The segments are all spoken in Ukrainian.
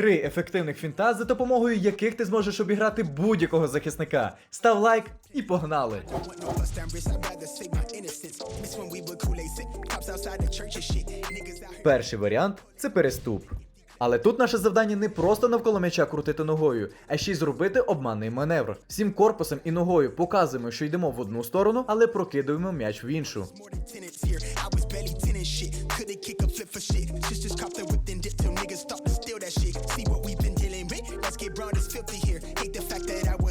Три ефективних фінта, за допомогою яких ти зможеш обіграти будь-якого захисника. Став лайк і погнали! Перший варіант це переступ. Але тут наше завдання не просто навколо м'яча крутити ногою, а ще й зробити обманний маневр. Всім корпусом і ногою показуємо, що йдемо в одну сторону, але прокидуємо м'яч в іншу. be here.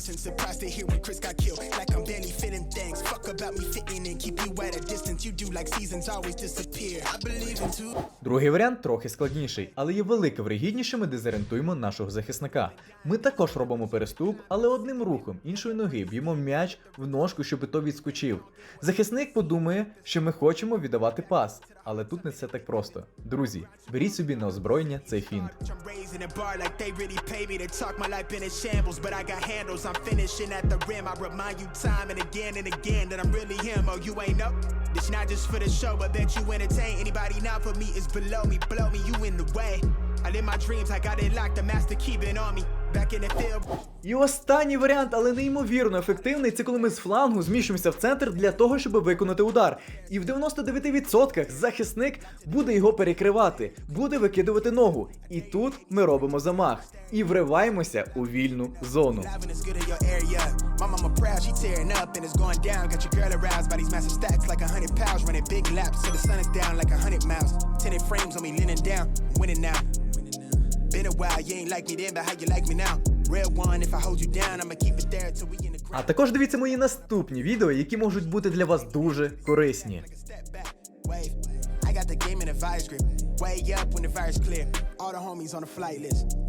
Wasn't surprised to hear when Chris got killed. Like I'm barely fitting things. Fuck about me fitting in. Keep you at a distance. You do like seasons always disappear. I believe in two. Другий варіант трохи складніший, але є велика вирогідність, ми дезорієнтуємо нашого захисника. Ми також робимо переступ, але одним рухом іншої ноги б'ємо м'яч в ножку, щоб той відскочив. Захисник подумає, що ми хочемо віддавати пас, але тут не все так просто. Друзі, беріть собі на озброєння цей фінт. Finishing at the rim. I remind you time and again and again that I'm really him. Oh, you ain't up. This not just for the show, but that you entertain. Anybody not for me is below me, below me. You in the way. I live my dreams. I got it locked. The master keeping on me. Back in the field. І останній варіант, але неймовірно ефективний, це коли ми з флангу зміщуємося в центр для того, щоб виконати удар. І в 99% захисник буде його перекривати, буде викидувати ногу. І тут ми робимо замах і вриваємося у вільну зону. А також дивіться мої наступні відео, які можуть бути для вас дуже корисні. I got the game in a virus grip. Way up when the virus clear. All the homies on the flight list.